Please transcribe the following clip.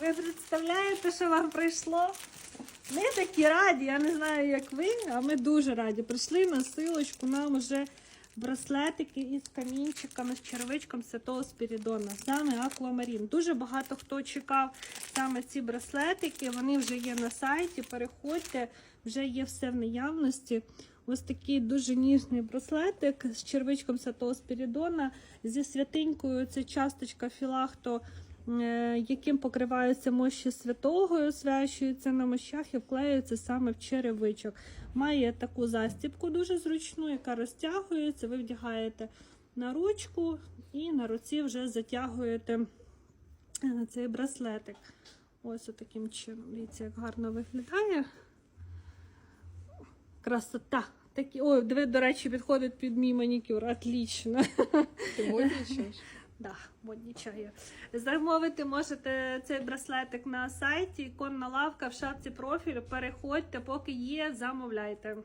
Ви представляєте, що вам прийшло? Ми такі раді, я не знаю, як ви, а ми дуже раді. Прийшли на силочку, нам вже браслетики із камінчиками, з червичком Святого Спірідона, саме Аквамарін. Дуже багато хто чекав саме ці браслетики. Вони вже є на сайті. Переходьте, вже є все в наявності. Ось такий дуже ніжний браслетик з червичком Святого Спірідона, зі святинькою. Це часточка філахто яким покриваються мощі святого, і на мощах і вклеюється саме в черевичок. Має таку застібку дуже зручну, яка розтягується. Ви вдягаєте на ручку і на руці вже затягуєте е, цей браслетик. Ось таким чином. Дивіться, як гарно виглядає. Красота. Такі, ой, до речі, підходить під мій манікюр. Отлично. Ти моднічаєш? Да, модні чаю. Замовити можете цей браслетик на сайті, іконна лавка в шапці профілю. Переходьте, поки є, замовляйте.